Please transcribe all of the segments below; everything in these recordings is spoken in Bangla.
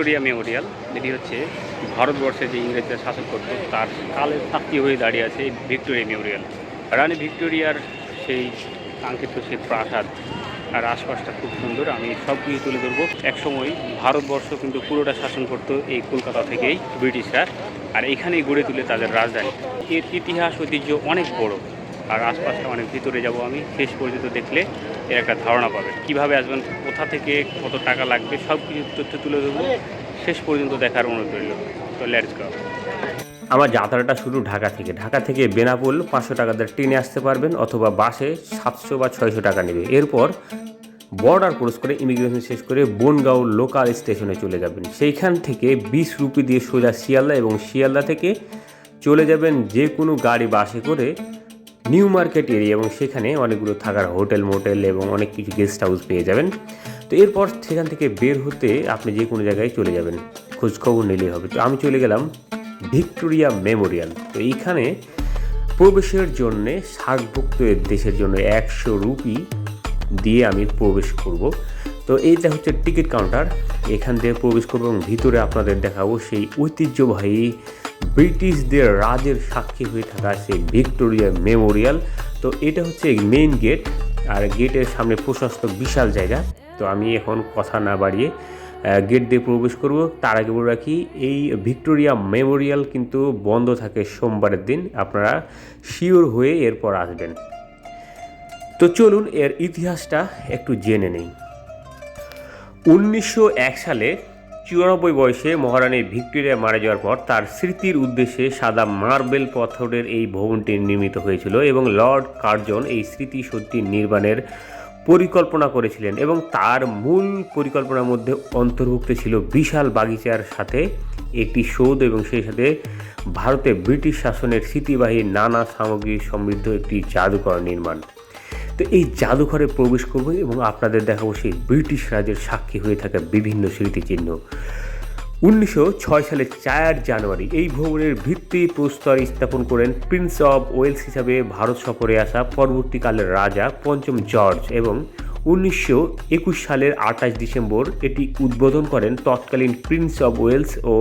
ভিক্টোরিয়া মেমোরিয়াল এটি হচ্ছে ভারতবর্ষে যে ইংরেজরা শাসন করতো তার কালের সাক্ষী হয়ে দাঁড়িয়ে আছে এই ভিক্টোরিয়া মেমোরিয়াল। রানী ভিক্টোরিয়ার সেই কাঙ্ক্ষিত সেই প্রাসাদ আর আশপাশটা খুব সুন্দর, আমি সব কিছু তুলে ধরবো। একসময় ভারতবর্ষ কিন্তু পুরোটা শাসন করতো এই কলকাতা থেকেই ব্রিটিশরা, আর এখানেই গড়ে তুলে তাদের রাজধানী। এর ইতিহাস, ঐতিহ্য অনেক বড়, আর আশপাশটা অনেক ভিতরে যাব আমি, শেষ পর্যন্ত দেখলে এর একটা ধারণা পাবেন। কীভাবে আসবেন, কোথা থেকে কত টাকা লাগবে, সব কিছু তথ্য তুলে দেবো শেষ পর্যন্ত দেখার অনুরোধ রইল। তো লেটস গো। আমার যাত্রাটা শুরু ঢাকা থেকে। ঢাকা থেকে বেনাপোল পাঁচশো টাকা দিয়ে ট্রেনে আসতে পারবেন অথবা বাসে সাতশো বা ছয়শো টাকা নেবে। এরপর বর্ডার ক্রস করে ইমিগ্রেশন শেষ করে বনগাঁও লোকাল স্টেশনে চলে যাবেন। সেইখান থেকে বিশ রুপি দিয়ে সোজা শিয়ালদা এবং শিয়ালদা থেকে চলে যাবেন যে কোনো গাড়ি বাসে করে নিউ মার্কেট এরিয়া এবং সেখানে অনেকগুলো থাকার হোটেল, মোটেল এবং অনেক কিছু গেস্ট হাউস পেয়ে যাবেন। তো এরপর সেখান থেকে বের হতে আপনি যে কোনো জায়গায় চলে যাবেন। খোঁজখবর নিলেই হবে। তো আমি চলে গেলাম ভিক্টোরিয়া মেমোরিয়াল। তো এইখানে প্রবেশের জন্যে সার্কভুক্ত এর দেশের জন্য একশো রুপি দিয়ে আমি প্রবেশ করব। তো এইটা হচ্ছে টিকিট কাউন্টার। এখান থেকে প্রবেশ করব এবং ভিতরে আপনাদের দেখাবো সেই ঐতিহ্যবাহী ব্রিটিশদের রাজের সাক্ষী হয়ে থাকা সেই ভিক্টোরিয়া মেমোরিয়াল। তো এটা হচ্ছে মেইন গেট আর গেটের সামনে প্রশস্ত বিশাল জায়গা। তো আমি এখন কথা না বাড়িয়ে গেট দিয়ে প্রবেশ করব। তার আগে বলে রাখি, এই ভিক্টোরিয়া মেমোরিয়াল কিন্তু বন্ধ থাকে সোমবারের দিন। আপনারা শিওর হয়ে এরপর আসবেন। তো চলুন এর ইতিহাসটা একটু জেনে নেই। উনিশশো এক সালে চুরানব্বই বয়সে মহারানী ভিক্টোরিয়া মারা যাওয়ার পর তার স্মৃতির উদ্দেশ্যে সাদা মার্বেল পাথরের এই ভবনটি নির্মিত হয়েছিল এবং লর্ড কার্জন এই স্মৃতি স্মৃতিসৌধটি নির্মাণের পরিকল্পনা করেছিলেন এবং তার মূল পরিকল্পনার মধ্যে অন্তর্ভুক্ত ছিল বিশাল বাগিচার সাথে একটি সৌধ এবং সেই সাথে ভারতে ব্রিটিশ শাসনের স্মৃতিবাহী নানা সামগ্রী সমৃদ্ধ একটি জাদুঘর নির্মাণ। তো এই জাদুঘরে প্রবেশ করব এবং আপনাদের দেখাবো সেই ব্রিটিশ রাজের সাক্ষী হয়ে থাকা বিভিন্ন স্মৃতিচিহ্ন। উনিশশো ছয় সালের চার জানুয়ারি এই ভবনের ভিত্তি প্রস্তর স্থাপন করেন প্রিন্স অব ওয়েলস হিসাবে ভারত সফরে আসা পরবর্তীকালের রাজা পঞ্চম জর্জ এবং উনিশশো একুশ সালের আঠাশ ডিসেম্বর এটি উদ্বোধন করেন তৎকালীন প্রিন্স অব ওয়েলস ও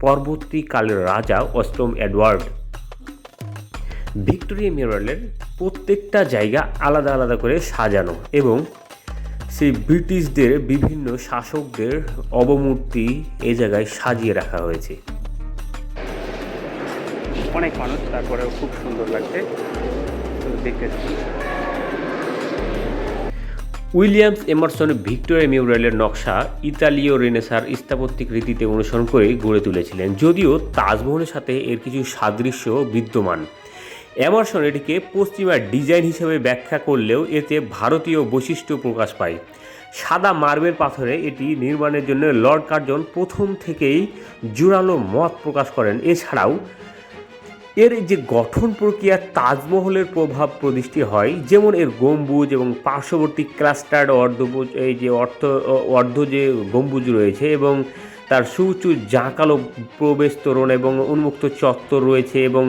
পরবর্তীকালের রাজা অষ্টম এডওয়ার্ড। ভিক্টোরিয়া মেমোরিয়ালের প্রত্যেকটা জায়গা আলাদা আলাদা করে সাজানো এবং সেই ব্রিটিশদের বিভিন্ন শাসকদের অবমূর্তি এ জায়গায় সাজিয়ে রাখা হয়েছে। অনেক মানুষ তারপরেও খুব সুন্দর লাগছে। তো দেখতে উইলিয়ামস এমারসন ভিক্টোরিয়া মেমোরিয়ালের নকশা ইতালীয় রেনেসার স্থাপত্যিক রীতিতে অনুসরণ করে গড়ে তুলেছিলেন যদিও তাজমহলের সাথে এর কিছু সাদৃশ্য বিদ্যমান। এমারসন এটিকে পশ্চিমা ডিজাইন হিসেবে ব্যাখ্যা করলেও এতে ভারতীয় বৈশিষ্ট্য প্রকাশ পায়। সাদা মার্বেল পাথরে এটি নির্মাণের জন্য লর্ড কার্জন প্রথম থেকেই জোরালো মত প্রকাশ করেন। এছাড়াও, এর যে গঠন প্রক্রিয়া তাজমহলের প্রভাব প্রদৃষ্টি হয়, যেমন এর গম্বুজ এবং পার্শ্ববর্তী ক্লাস্টার্ড অর্ধভুজ এই যে অর্থ, অর্ধ যে গম্বুজ রয়েছে এবং তার সুউঁচু জাঁকালো প্রবেশ তোরণ এবং উন্মুক্ত চত্বর রয়েছে এবং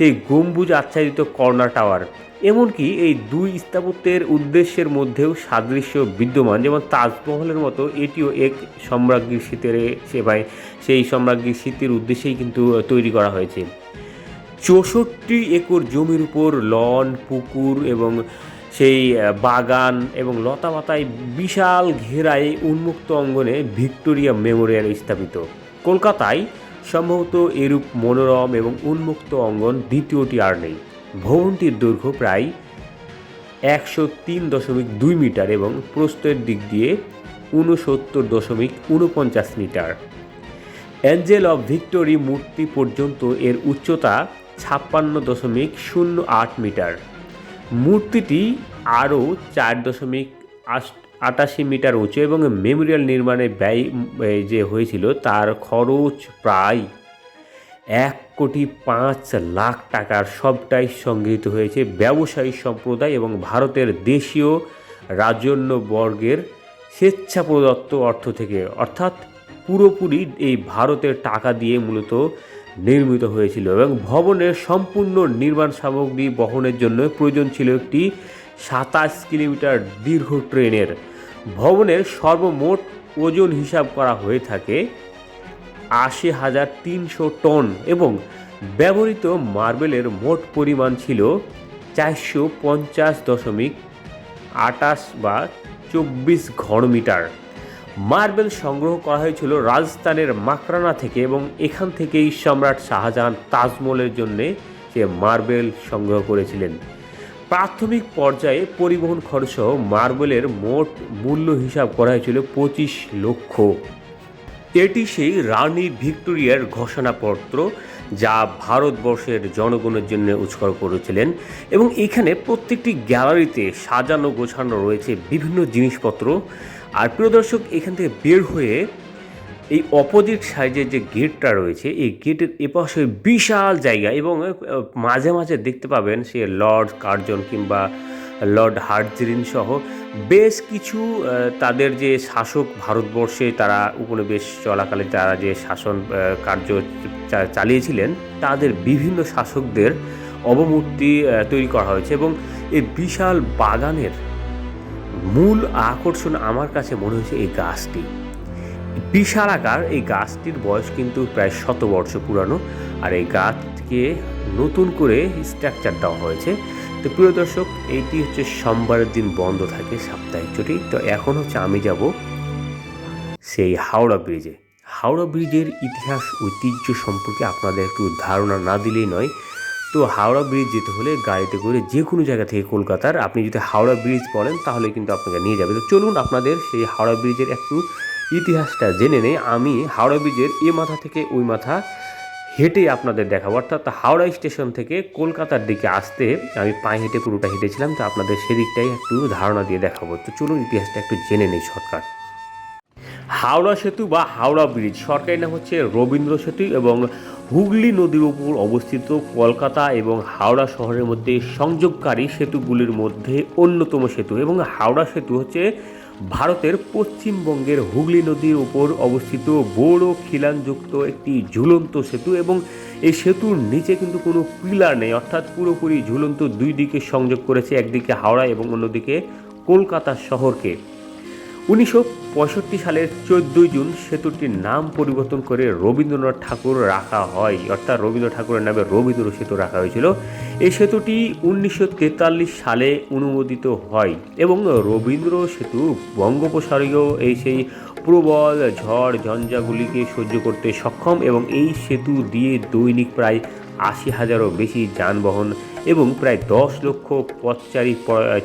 সেই গম্বুজ আচ্ছাদিত কর্নার টাওয়ার। এমনকি এই দুই স্থাপত্যের উদ্দেশ্যের মধ্যেও সাদৃশ্য বিদ্যমান। যেমন তাজমহলের মতো এটিও এক সম্রাজ্ঞীর শীতের সেবায় সেই সম্রাজ্ঞীর শীতের উদ্দেশ্যেই কিন্তু তৈরি করা হয়েছে। চৌষট্টি একর জমির উপর লন, পুকুর এবং সেই বাগান এবং লতাপাতায় বিশাল ঘেরায় উন্মুক্ত অঙ্গনে ভিক্টোরিয়া মেমোরিয়াল স্থাপিত। কলকাতায় সম্ভবত এরূপ মনোরম এবং উন্মুক্ত অঙ্গন দ্বিতীয়টি আর নেই। ভবনটির দৈর্ঘ্য প্রায় একশো তিন দশমিক দুই মিটার এবং প্রস্থের দিক দিয়ে ঊনসত্তর দশমিক উনপঞ্চাশ মিটার। অ্যাঞ্জেল অফ ভিক্টোরি মূর্তি পর্যন্ত এর উচ্চতা ছাপ্পান্ন দশমিক শূন্য আট মিটার। মূর্তিটি আরও চার দশমিক আশ- আটাশি মিটার উঁচু এবং মেমোরিয়াল নির্মাণে ব্যয় যে হয়েছিল তার খরচ প্রায় এক কোটি পাঁচ লাখ টাকার। সবটাই সংগৃহীত হয়েছে ব্যবসায়ী সম্প্রদায় এবং ভারতের দেশীয় রাজন্য বর্গের স্বেচ্ছা প্রদত্ত অর্থ থেকে। অর্থাৎ পুরোপুরি এই ভারতের টাকা দিয়ে মূলত নির্মিত হয়েছিল এবং ভবনের সম্পূর্ণ নির্মাণ সামগ্রী বহনের জন্য প্রয়োজন ছিল একটি সাতাশ কিলোমিটার দীর্ঘ ট্রেনের। ভবনের সর্বমোট ওজন হিসাব করা হয়ে থাকে আশি হাজার তিনশো টন এবং ব্যবহৃত মার্বেলের মোট পরিমাণ ছিল চারশো পঞ্চাশ দশমিক আটাশ বা চব্বিশ ঘনমিটার মার্বেল সংগ্রহ করা হয়েছিল রাজস্থানের মাকরানা থেকে এবং এখান থেকেই সম্রাট শাহজাহান তাজমহলের জন্যে সে মার্বেল সংগ্রহ করেছিলেন। প্রাথমিক পর্যায়ে পরিবহন খরচসহ মার্বেলের মোট মূল্য হিসাব করা হয়েছিল পঁচিশ লক্ষ। এটি সেই রানী ভিক্টোরিয়ার ঘোষণাপত্র যা ভারতবর্ষের জনগণের জন্য উৎসর্গ করেছিলেন এবং এখানে প্রত্যেকটি গ্যালারিতে সাজানো গোছানো রয়েছে বিভিন্ন জিনিসপত্র। আর প্রিয় দর্শক, এখান থেকে বের হয়ে এই অপোজিট সাইজের যে গেটটা রয়েছে, এই গেটের এপাশে বিশাল জায়গা এবং মাঝে মাঝে দেখতে পাবেন সে লর্ড কার্জন কিংবা লর্ড হার্জিরিন সহ বেশ কিছু তাদের যে শাসক ভারতবর্ষে তারা উপনিবেশ চলাকালে তারা যে শাসন কার্য চালিয়েছিলেন, তাদের বিভিন্ন শাসকদের অবমূর্তি তৈরি করা হয়েছে এবং এই বিশাল বাগানের মূল আকর্ষণ আমার কাছে মনে হয়েছে এই গাছটি। বিশাল আকার এই গাছটির বয়স কিন্তু প্রায় শত বর্ষ পুরানো আর এই গাছকে নতুন করে স্ট্রাকচার দেওয়া হয়েছে। তো প্রিয় দর্শক এইটি হচ্ছে সোমবারের দিন বন্ধ থাকে সাপ্তাহিক ছুটি। তো এখন হচ্ছে আমি যাব সেই হাওড়া ব্রিজে। হাওড়া ব্রিজের ইতিহাস, ঐতিহ্য সম্পর্কে আপনাদের একটু ধারণা না দিলেই নয়। তো হাওড়া ব্রিজ যেতে হলে গাড়িতে করে যে কোনো জায়গা থেকে কলকাতার, আপনি যদি হাওড়া ব্রিজ বলেন তাহলে কিন্তু আপনাকে নিয়ে যাবে। তো চলুন আপনাদের সেই হাওড়া ব্রিজের একটু ইতিহাসটা জেনে নেই, আমি হাওড়া ব্রিজের এ মাথা থেকে ওই মাথা হেঁটে আপনাদের দেখাবো। অর্থাৎ হাওড়া স্টেশন থেকে কলকাতার দিকে আসতে আমি পায়ে হেঁটে পুরোটা হেঁটেছিলাম, তো আপনাদের সেদিকটাই একটু ধারণা দিয়ে দেখাবো। তো চলুন ইতিহাসটা একটু জেনে নেই শর্টকাট হাওড়া সেতু বা হাওড়া ব্রিজ, সরকারি নাম হচ্ছে রবীন্দ্র সেতু এবং হুগলি নদীর উপর অবস্থিত কলকাতা এবং হাওড়া শহরের মধ্যে সংযোগকারী সেতুগুলির মধ্যে অন্যতম সেতু এবং হাওড়া সেতু হচ্ছে ভারতের পশ্চিমবঙ্গের হুগলি নদীর উপর অবস্থিত বড় খিলানযুক্ত একটি ঝুলন্ত সেতু এবং এই সেতুর নিচে কিন্তু কোনো পিলার নেই। অর্থাৎ পুরোপুরি ঝুলন্ত দুই দিকে সংযোগ করেছে, একদিকে হাওড়া এবং অন্যদিকে কলকাতা শহরকে। উনিশশো পঁয়ষট্টি সালের চোদ্দোই জুন সেতুটির নাম পরিবর্তন করে রবীন্দ্রনাথ ঠাকুর রাখা হয়। অর্থাৎ রবীন্দ্র ঠাকুরের নামে রবীন্দ্র সেতু রাখা হয়েছিল। এই সেতুটি উনিশশো তেতাল্লিশ সালে অনুমোদিত হয় এবং রবীন্দ্র সেতু বঙ্গোপসাগরীয় এই সেই প্রবল ঝড় ঝঞ্ঝাগুলিকে সহ্য করতে সক্ষম এবং এই সেতু দিয়ে দৈনিক প্রায় আশি হাজারও বেশি যানবাহন এবং প্রায় দশ লক্ষ পথচারী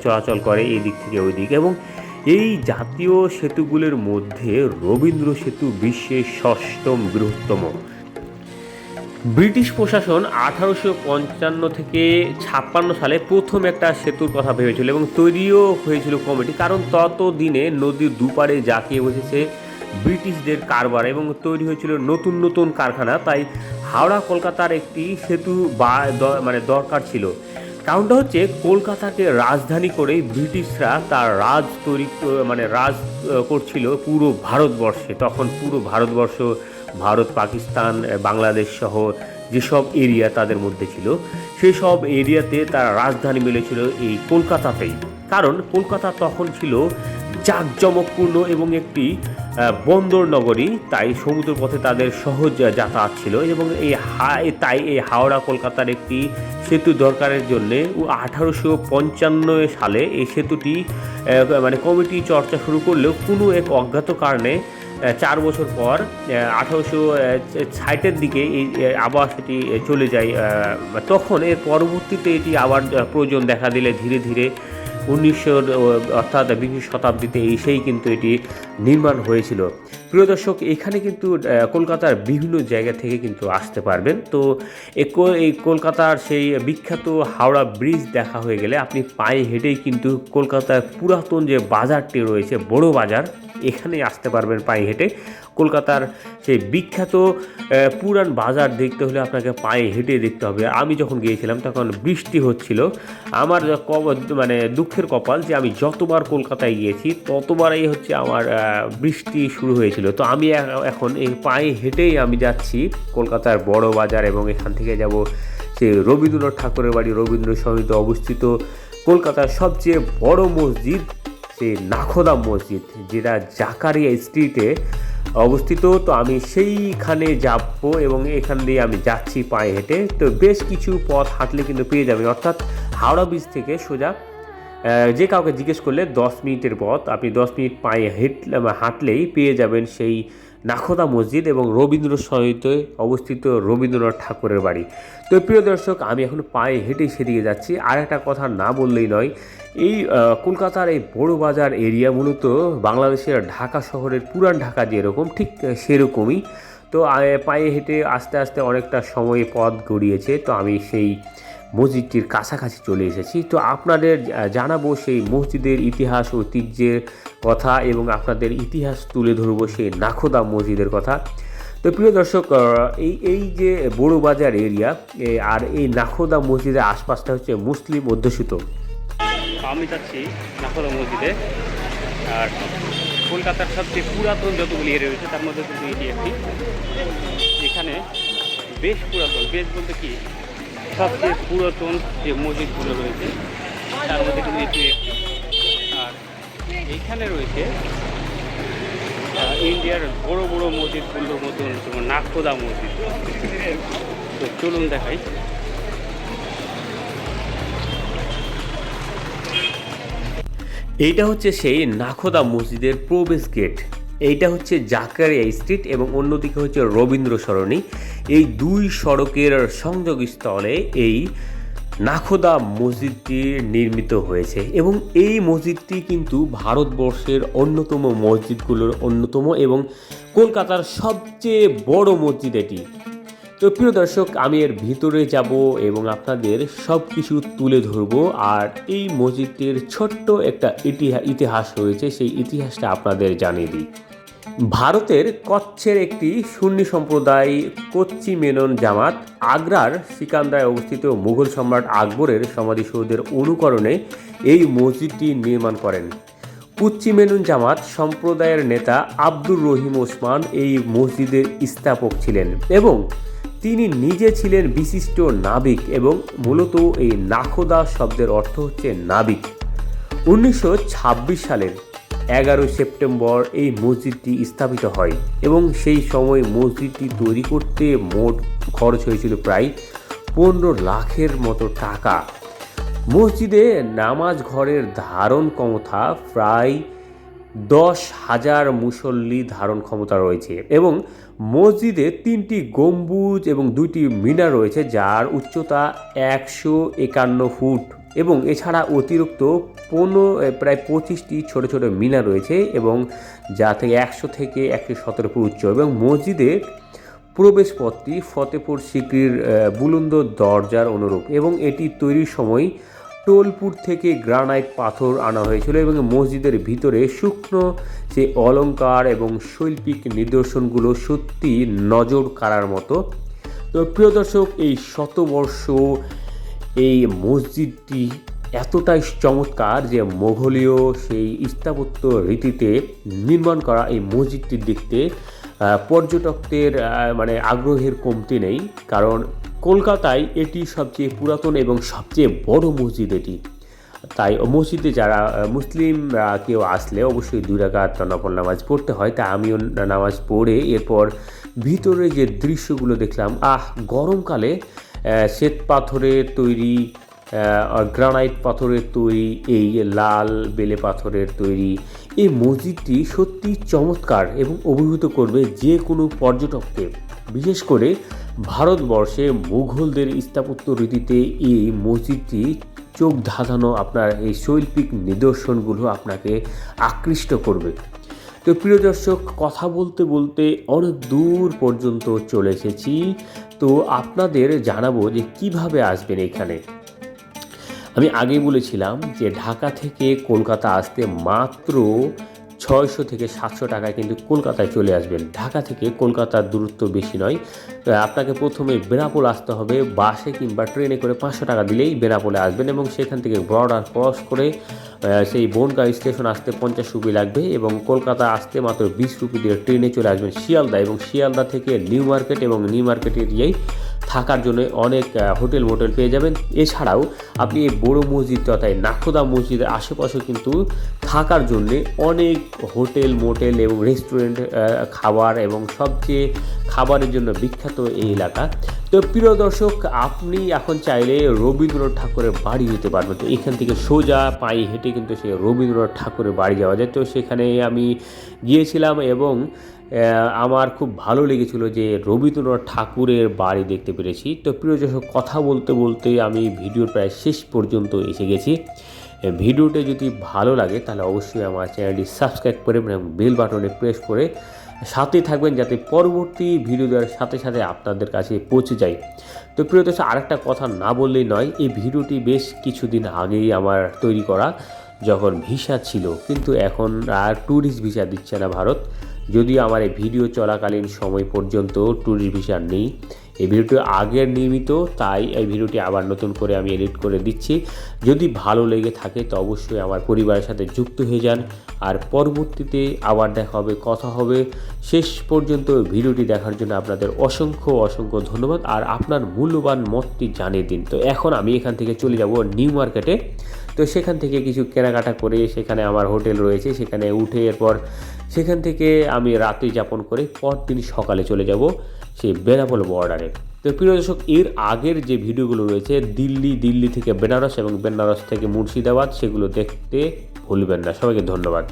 চলাচল করে এই দিক থেকে ওই দিক এবং এই জাতীয় সেতুগুলির মধ্যে রবীন্দ্র সেতু বিশ্বের ষষ্ঠম বৃহত্তম। ব্রিটিশ প্রশাসন আঠারোশো পঞ্চান্ন থেকে ছাপ্পান্ন সালে প্রথম একটা সেতুর কথা ভেবেছিল এবং তৈরিও হয়েছিল কমিটি, কারণ তত দিনে নদীর দুপারে জাঁকিয়ে বসেছে ব্রিটিশদের কারবার এবং তৈরি হয়েছিল নতুন নতুন কারখানা, তাই হাওড়া কলকাতার একটি সেতু বা মানে দরকার ছিল। কারণটা হচ্ছে কলকাতাকে রাজধানী করেই ব্রিটিশরা তার রাজ তৈরি মানে রাজ করছিল পুরো ভারতবর্ষে। তখন পুরো ভারতবর্ষ, ভারত, পাকিস্তান বাংলাদেশ সহ যেসব এরিয়া তাদের মধ্যে ছিল সেই সব এরিয়াতে তার রাজধানী মিলেছিল এই কলকাতাতেই। কারণ কলকাতা তখন ছিল জাঁকজমকপূর্ণ এবং একটি বন্দর নগরী, তাই সমুদ্র পথে তাদের সহজ যাতায়াত ছিল এবং এই তাই এই হাওড়া কলকাতার একটি সেতু দরকারের জন্যে আঠারোশো পঞ্চান্ন সালে এই সেতুটি মানে কমিটি চর্চা শুরু করলেও কোনো এক অজ্ঞাত কারণে চার বছর পর আঠারোশো ষাটের দিকে এই আবার সেটি চলে যায় তখন এর পরবর্তীতে এটি আবার প্রয়োজন দেখা দিলে ধীরে ধীরে উনিশশো, অর্থাৎ বিংশ শতাব্দীতে এসেই কিন্তু এটি নির্মাণ হয়েছিল। প্রিয় দর্শক, এখানে কিন্তু কলকাতার বিভিন্ন জায়গা থেকে কিন্তু আসতে পারবেন। তো এই কলকাতার সেই বিখ্যাত হাওড়া ব্রিজ দেখা হয়ে গেলে আপনি পায়ে হেঁটেই কিন্তু কলকাতার পুরাতন যে বাজারটি রয়েছে, বড় বাজার এখানে আসতে পারবেন পায়ে হেঁটে। কলকাতার সেই বিখ্যাত পুরান বাজার দেখতে হলে আপনাকে পায়ে হেঁটে দেখতে হবে। আমি যখন গিয়েছিলাম তখন বৃষ্টি হচ্ছিল। আমার মানে দুঃখের কপাল যে আমি যতবার কলকাতায় গিয়েছি, ততবারই হচ্ছে আমার বৃষ্টি শুরু হয়েছিল। তো আমি এখন এই পায়ে হেঁটেই আমি যাচ্ছি কলকাতার বড় বাজার এবং এখান থেকে যাব সেই রবীন্দ্রনাথ ঠাকুরের বাড়ি, রবীন্দ্র সমিতি অবস্থিত কলকাতার সবচেয়ে বড় মসজিদ, সেই নাখোদা মসজিদ, যেটা জাকারিয়া স্ট্রিটে অবস্থিত, তো আমি সেইখানে যাব এবং এখান দিয়ে আমি যাচ্ছি পায়ে হেঁটে। তো বেশ কিছু পথ হাঁটলে কিন্তু পেয়ে যাবেন অর্থাৎ হাওড়া ব্রিজ থেকে সোজা যে কাউকে জিজ্ঞেস করলে দশ মিনিটের পথ, আপনি দশ মিনিট পায়ে হেঁটলে হাঁটলেই পেয়ে যাবেন সেই নাখোদা মসজিদ এবং রবীন্দ্র সহিতে অবস্থিত রবীন্দ্রনাথ ঠাকুরের বাড়ি। তো প্রিয় দর্শক, আমি এখন পায়ে হেঁটেই সেদিকে যাচ্ছি। আর একটা কথা না বললেই নয় এই কলকাতার এই বড় বাজার এরিয়া মূলত বাংলাদেশের ঢাকা শহরের পুরান ঢাকা যেরকম, ঠিক সেরকমই। তো পায়ে হেঁটে আস্তে আস্তে অনেকটা সময় পথ গড়িয়েছে। তো, আমি সেই মসজিদটির কাছাকাছি চলে এসেছি। তো, আপনাদের জানাব সেই মসজিদের ইতিহাস, ঐতিহ্যের কথা এবং আপনাদের ইতিহাস তুলে ধরবো সেই নাখোদা মসজিদের কথা। তো, প্রিয় দর্শক এই এই যে বড় বাজার এরিয়া আর এই নাখোদা মসজিদের আশপাশটা হচ্ছে মুসলিম অধ্যুষিত। আমি যাচ্ছি নাখোদা মসজিদে আর কলকাতার সবচেয়ে পুরাতন যতগুলি এরিয়া রয়েছে, তার মধ্যে কিন্তু এটি একটি। এখানে বেশ পুরাতন, বেশ বলতে কি, সবচেয়ে পুরাতন যে মসজিদগুলো রয়েছে, তার মধ্যে কিন্তু এটি একটি। আর এইখানে রয়েছে ইন্ডিয়ার বড় বড় মসজিদগুলোর মতন নাখোদা মসজিদ। তো চলুন দেখাই। এইটা হচ্ছে সেই নাখোদা মসজিদের প্রবেশ গেট। এইটা হচ্ছে জাকারিয়া স্ট্রিট এবং অন্যদিকে হচ্ছে রবীন্দ্র সরণি। এই দুই সড়কের সংযোগস্থলে এই নাখোদা মসজিদটি নির্মিত হয়েছে এবং এই মসজিদটি কিন্তু ভারতবর্ষের অন্যতম মসজিদগুলোর অন্যতম এবং কলকাতার সবচেয়ে বড় মসজিদ এটি। তো প্রিয় দর্শক, আমি এর ভিতরে যাব এবং আপনাদের সব কিছু তুলে ধরব। আর এই মসজিদটির ছোট্ট একটা ইতিহাস রয়েছে, সেই ইতিহাসটা আপনাদের জানিয়ে দিই। ভারতের কচ্ছের একটি সুন্নি সম্প্রদায় কচ্চি মেনন জামাত আগ্রার সিকান্দায় অবস্থিত মুঘল সম্রাট আকবরের সমাধিসৌধের অনুকরণে এই মসজিদটি নির্মাণ করেন। মেনুন জামাত সম্প্রদায়ের নেতা আব্দুর রহিম ওসমান এই মসজিদের স্থাপক ছিলেন এবং তিনি নিজে ছিলেন বিশিষ্ট নাবিক এবং মূলত এই নাখোদা শব্দের অর্থ হচ্ছে নাবিক। উনিশশো ছাব্বিশ সালের এগারোই সেপ্টেম্বর এই মসজিদটি স্থাপিত হয় এবং সেই সময় মসজিদটি তৈরি করতে মোট খরচ হয়েছিল প্রায় পনেরো লাখের মতো টাকা। মসজিদে নামাজ ঘরের ধারণ ক্ষমতা প্রায় দশ হাজার মুসল্লি ধারণ ক্ষমতা রয়েছে এবং মসজিদে তিনটি গম্বুজ এবং দুইটি মিনার রয়েছে যার উচ্চতা একশো একান্ন ফুট এবং এছাড়া অতিরিক্ত পনেরো প্রায় পঁচিশটি ছোট ছোট মিনার রয়েছে এবং যা থেকে একশো থেকে একশো সতেরো ফুট উচ্চ এবং মসজিদের প্রবেশপথটি ফতেপুর সিক্রির বুলন্দ দরজার অনুরূপ এবং এটি তৈরির সময় টোলপুর থেকে গ্রানাইট পাথর আনা হয়েছিল এবং মসজিদের ভিতরে শুকনো যে অলঙ্কার এবং শৈল্পিক নিদর্শনগুলো সত্যি নজর কাড়ার মতো। তো প্রিয় দর্শক, এই শতবর্ষ এই মসজিদটি এতটাই চমৎকার যে মোঘলীয় সেই স্থাপত্য রীতিতে নির্মাণ করা এই মসজিদটি দেখতে পর্যটকদের মানে আগ্রহের কমতি নেই কারণ কলকাতায় এটি সবচেয়ে পুরাতন এবং সবচেয়ে বড় মসজিদ এটি। তাই মসজিদে যারা আহ, মুসলিমরা কেউ আসলে অবশ্যই দুই রাকাত নফল নামাজ পড়তে হয়। তা আমিও নামাজ পড়ে এরপর ভিতরে যে দৃশ্যগুলো দেখলাম আহ গরমকালে শ্বেত পাথরের তৈরি গ্রানাইট পাথরের তৈরি এই লাল বেলে পাথরের তৈরি এই মসজিদটি সত্যি চমৎকার এবং অভিভূত করবে যে কোনো পর্যটককে। বিশেষ করে ভারতবর্ষে মুঘলদের স্থাপত্য রীতিতে এই মসজিদটি চোখ ধাঁধানো আপনার এই শৈল্পিক নিদর্শনগুলো আপনাকে আকৃষ্ট করবে। তো প্রিয় দর্শক, কথা বলতে বলতে অনেক দূর পর্যন্ত চলে এসেছি। তো আপনাদের জানাব যে কীভাবে আসবেন এখানে। আমি আগেই বলেছিলাম যে ঢাকা থেকে কলকাতা আসতে মাত্র ছয়শো থেকে সাতশো টাকায় কিন্তু কলকাতায় চলে আসবেন। ঢাকা থেকে কলকাতার দূরত্ব বেশি নয়। আপনাকে প্রথমে বেনাপোল আসতে হবে বাসে কিংবা ট্রেনে করে পাঁচশো টাকা দিলেই বেনাপোলে আসবেন এবং সেখান থেকে বর্ডার ক্রস করে সেই বনগাঁ স্টেশন আসতে পঞ্চাশ রুপি লাগবে এবং কলকাতা আসতে মাত্র বিশ রুপি দিয়ে ট্রেনে চলে আসবেন শিয়ালদা এবং শিয়ালদা থেকে নিউ মার্কেট এবং নিউ মার্কেট এরিয়ায় থাকার জন্য অনেক হোটেল মোটেল পেয়ে যাবেন। এছাড়াও আপনি এই বড় মসজিদ তথা নাখোদা মসজিদের আশেপাশে কিন্তু থাকার জন্য অনেক হোটেল মোটেল এবং রেস্টুরেন্ট খাবার এবং সবচেয়ে খাবারের জন্য বিখ্যাত এই এলাকা। তো প্রিয় দর্শক, আপনি এখন চাইলে রবীন্দ্রনাথ ঠাকুরের বাড়ি যেতে পারবেন। তো এখান থেকে সোজা পায়ে হেঁটে কিন্তু সে রবীন্দ্রনাথ ঠাকুরের বাড়ি যাওয়া যায়। তো সেখানে আমি গিয়েছিলাম এবং আমার খুব ভালো লেগেছিল যে রবীন্দ্রনাথ ঠাকুরের বাড়ি দেখতে পেরেছি। তো প্রিয় দর্শক, কথা বলতে বলতে আমি ভিডিওর প্রায় শেষ পর্যন্ত এসে গেছি। ভিডিওটা যদি ভালো লাগে, তাহলে অবশ্যই আমার চ্যানেলটি সাবস্ক্রাইব করে এবং বেল বাটনে প্রেস করে সাথে থাকবেন যাতে পরবর্তী ভিডিও দেওয়ার সাথে সাথে আপনাদের কাছে পৌঁছে যায় তো প্রিয় দর্শক, আরেকটা কথা না বললেই নয়, এই ভিডিওটি বেশ কিছুদিন আগেই আমার তৈরি করা যখন ভিসা ছিল, কিন্তু এখন আর ট্যুরিস্ট ভিসা দিচ্ছে না ভারত। যদিও আমার এই ভিডিও চলাকালীন সময় পর্যন্ত ট্যুরিস্ট ভিসা নেই, এই ভিডিওটি আগের নির্মিত তাই এই ভিডিওটি আবার নতুন করে আমি এডিট করে দিচ্ছি। যদি ভালো লেগে থাকে, তো অবশ্যই আমার পরিবারের সাথে যুক্ত হয়ে যান। আর পরবর্তীতে আবার দেখা হবে, কথা হবে। শেষ পর্যন্ত ভিডিওটি দেখার জন্য আপনাদের অসংখ্য অসংখ্য ধন্যবাদ। আর আপনার মূল্যবান মতটি জানিয়ে দিন। তো এখন আমি এখান থেকে চলে যাব নিউ মার্কেটে। তো সেখান থেকে কিছু কেনাকাটা করে সেখানে আমার হোটেল রয়েছে। সেখানে উঠে এরপর সেখান থেকে আমি রাতে যাপন করে পরদিন সকালে চলে যাব সেই বেনাপোল বর্ডারে। তো প্রিয় দর্শক, এর আগের যে ভিডিওগুলো রয়েছে, দিল্লি দিল্লি থেকে বেনারস এবং বেনারস থেকে মুর্শিদাবাদ, সেগুলো দেখতে ভুলবেন না। সবাইকে ধন্যবাদ।